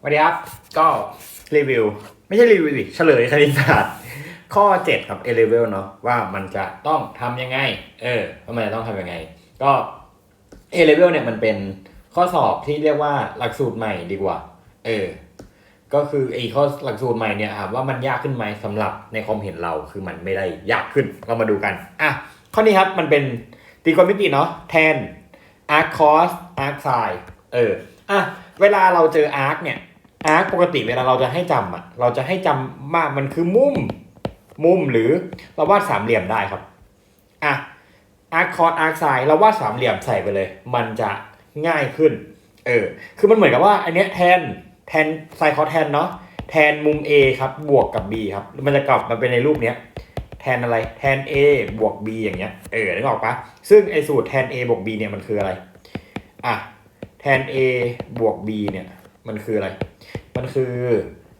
สวัสดีครับ ก็รีวิว ไม่ใช่รีวิวสิเฉลยคณิตศาสตร์ ข้อ 7 ครับ A level เนาะว่ามันจะต้องทำยังไง เออว่ามันจะต้องทำยังไง ก็ A level เนี่ยมันเป็นข้อสอบที่เรียกว่าหลักสูตรใหม่ดีกว่า เออ ก็คือไอ้ข้อหลักสูตรใหม่เนี่ยถามว่ามันยากขึ้นไหมสำหรับในความเห็นเราคือมันไม่ได้ยากขึ้นเรามาดูกันอะข้อนี้ครับมันเป็นตรีโกณมิติเนาะแทน arc cos arc sin เอออะ เวลาเราเจอ arc เนี่ย arc ปกติเวลาเราจะให้จำอะเราจะให้จำว่ามันคือมุมมุมหรือเราวาดสามเหลี่ยมได้ครับอะ arc cos arc sin เราวาดสามเหลี่ยมใส่ไปเลย มันจะง่ายขึ้นเออคือมันเหมือนกับว่าอันเนี้ยแทนแทน sin cos แทนเนาะแทนมุม A ครับบวกกับ B ครับมันจะกลับมาเป็นในรูปเนี้ยแทนอะไรแทน A บวก B อย่างเงี้ยเออนึกออกปะซึ่งไอสูตรแทน A บวก B เนี่ยมันคืออะไรอะ แทน A บวก B เนี่ย มันคืออะไร มันคือ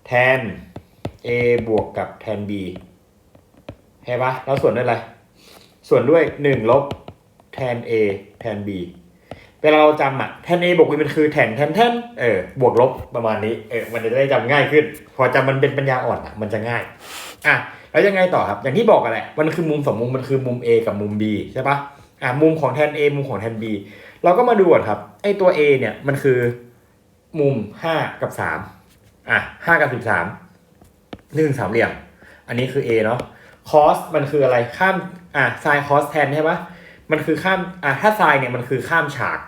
แทน A บวกกับแทน B ใช่ปะแล้วส่วนด้วยอะไร ส่วนด้วย 1 ลบแทน A แทน B เวลาเราจำอะแทน A บวก B มันคือแทนแทนแทนเออบวกลบประมาณนี้เออมันจะได้จำง่ายขึ้น พอจำมันเป็นปัญญาอ่อนอะมันจะง่ายอะแล้วยังไงต่อครับ อย่างที่บอกกันแหละ มันคือมุมสองมุม มันคือมุม A กับมุม B ใช่ปะ อะมุมของแทน A มุมของแทน B เราก็มาดูก่อนครับไอตัว A เนี่ยมันคือมุม 5 กับ 3 อะ 5 กับ 13หนึ่งสามเหลี่ยม อันนี้คือ A เนาะ cos มันคืออะไรข้ามอะ sin cos แทนใช่ปะมันคือข้ามอะถ้า sin เนี่ยมันคือข้ามฉาก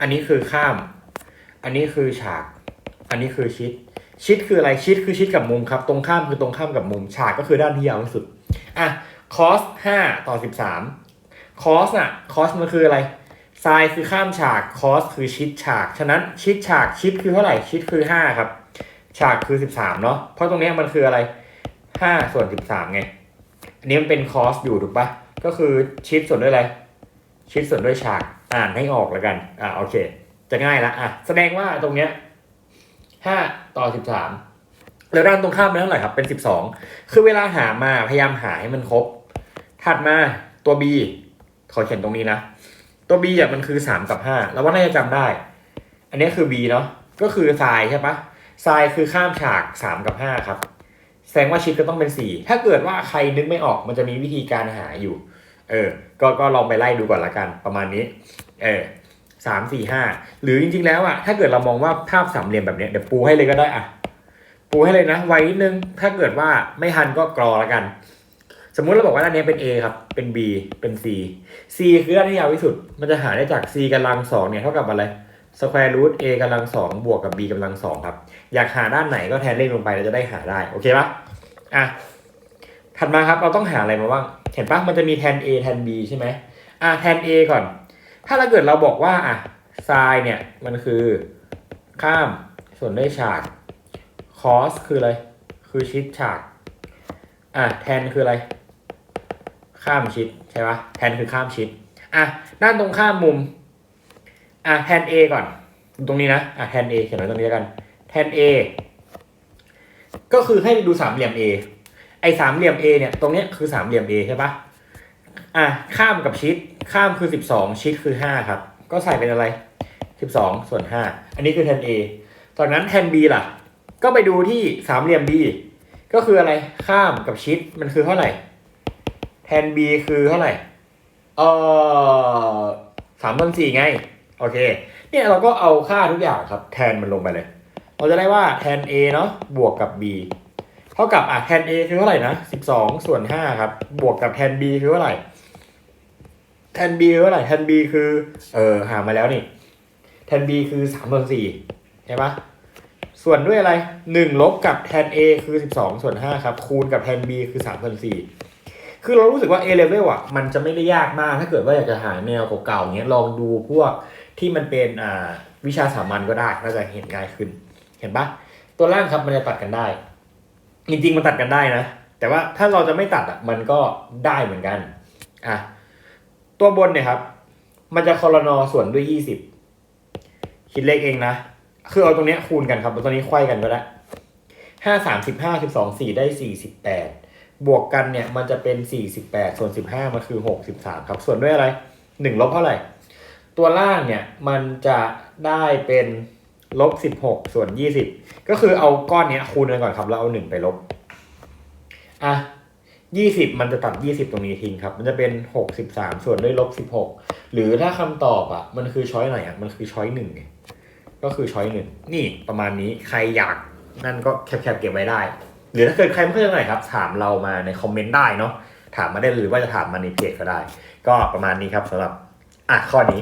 อันนี้คือข้าม อันนี้คือฉาก อันนี้คือชิด ชิดคืออะไรชิดคือชิดกับมุมครับ ตรงข้ามคือตรงข้ามกับมุมฉากก็คือด้านที่ยาวที่สุดอะ cos 5ต่อ 13 cos น่ะ cos มันคืออะไร sin คือข้ามฉาก cos คือชิดฉาก ฉะนั้นชิดฉากชิดคือเท่าไหร่ชิดคือ5ครับ ฉากคือ13เนาะเพราะตรงเนี้ยมันคืออะไร5ส่วน13ไง อันนี้มันเป็น cos อยู่ถูกปะก็คือชิดส่วนด้วยอะไร ชิดส่วนด้วยฉากอ่านให้ออกแล้วกัน อ่าโอเค จะง่ายละอะแสดงว่าตรงเนี้ยห้าต่อสิบสามแล้วด้านตรงข้ามเป็นเท่าไหร่ครับเป็นสิบสองคือเวลาหามาพยายามหาให้มันครบ ถัดมาตัว b ขอเขียนตรงนี้นะ ตัว b อะมันคือสามกับห้าแล้วว่าน่าจะจำได้ อันนี้คือ b เนาะก็คือทรายใช่ปะทรายคือข้ามฉากสามกับห้าครับ แสดงว่าชิดก็ต้องเป็นสี่ถ้าเกิดว่าใครนึกไม่ออกมันจะมีวิธีการหาอยู่ เออ ก็ก็ลองไปไล่ดูก่อนละกันประมาณนี้ เออสามสี่ห้าหรือจริง ๆ แล้วอะถ้าเกิดเรามองว่าภาพสามเหลี่ยมแบบเนี้ยเดี๋ยวปูให้เลยก็ได้อะปูให้เลยนะไว้นิดนึงถ้าเกิดว่าไม่ทันก็กรอล้วกัน สมมุติเราบอกว่าด้านนี้เป็น A ครับ เป็น B เป็น C C คือด้านที่ยาวที่สุด มันจะหาได้จาก C กำลังสองเนี่ยเท่ากับอะไร square root A กำลังสองบวกกับ B กำลังสองครับ อยากหาด้านไหนก็แทนเลขลงไปเราจะได้หาได้ โอเคปะอะ ถัดมาครับเราต้องหาอะไรมาบ้าง เห็นปะมันจะมีแทน A แทน B ใช่ไหมอะแทน A ก่อน ถ้าเราเกิดเราบอกว่าอะทรายเนี่ยมันคือข้ามส่วนด้วยฉาก cos คืออะไร คือชิดฉาก อะแทนคืออะไร ข้ามชิดใช่ปะแทนคือข้ามชิดอะด้านตรงข้ามมุมอะแทน A ก่อน ตรงนี้นะอะแทน A เขียนไว้ตรงนี้แล้วกันแทน A ก็คือให้ดูสามเหลี่ยม A ไอ้สามเหลี่ยม A เนี่ยตรงเนี้ยคือสามเหลี่ยม A ใช่ปะอะข้ามกับชิดข้ามคือสิบสองชิดคือห้าครับ ก็ใส่เป็นอะไรสิบสองส่วนห้าอันนี้คือแทน A ตอนนั้นแทน B ล่ะ ก็ไปดูที่สามเหลี่ยม B ก็คืออะไรข้ามกับชิดมันคือเท่าไหร่ แทน B คือเท่าไหร่ เออสามส่วนสี่ไง โอเค เนี่ยเราก็เอาค่าทุกอย่างครับ แทนมันลงไปเลย เราจะได้ว่าแทน A เนาะบวกกับ B เท่ากับอะแทน A คือเท่าไหร่นะสิบสองส่วนห้าครับ บวกกับแทน B คือเท่าไหร่ แทน B คือเท่าไหร่แทน B คือ เออหามาแล้วนี่ แทน B คือสามส่วนสี่ใช่ปะส่วนด้วยอะไรหนึ่งลบกับแทน A คือสิบสองส่วนห้าครับ คูณกับแทน B คือสามส่วนสี่ คือเรารู้สึกว่า A level อะมันจะไม่ได้ยากมากถ้าเกิดว่าอยากจะหาแนวเก่าๆเนี้ยลองดูพวกที่มันเป็นอ่าวิชาสามัญก็ได้น่าจะเห็นง่ายขึ้น เห็นปะตัวล่างครับมันจะตัดกันได้ จริงๆมันตัดกันได้นะ แต่ว่าถ้าเราจะไม่ตัดอะมันก็ได้เหมือนกันอะตัวบนเนี่ยครับ มันจะคอรนอส่วนด้วยยี่สิบคิดเลขเองนะคือเอาตรงเนี้ยคูณกันครับตรงนี้ไขว้กันก็ได้ห้าสามสิบห้าสิบสองสี่ได้สี่สิบแปด บวกกันเนี่ยมันจะเป็นสี่สิบแปดส่วนสิบห้ามันคือหกสิบสามครับ ส่วนด้วยอะไรหนึ่งลบเท่าไหร่ ตัวล่างเนี่ยมันจะได้เป็นลบสิบหกส่วนยี่สิบก็คือเอาก้อนเนี้ยคูณกันก่อนครับ แล้วเอาหนึ่งไปลบ อะยี่สิบมันจะตัดยี่สิบตรงนี้ทิ้งครับ มันจะเป็นหกสิบสามส่วนด้วยลบสิบหกหรือถ้าคำตอบอะ มันคือช้อยไหนอะ มันคือช้อยหนึ่งไงก็คือช้อยหนึ่ง นี่ประมาณนี้ ใครอยากนั่นก็แคปๆเก็บไว้ได้ หรือถ้าเกิดใครไม่เข้าใจไหนครับถามเรามาในคอมเมนต์ได้เนาะถามมาได้หรือว่าจะถามมาในเพจก็ได้ ก็ประมาณนี้ครับสำหรับอะข้อนี้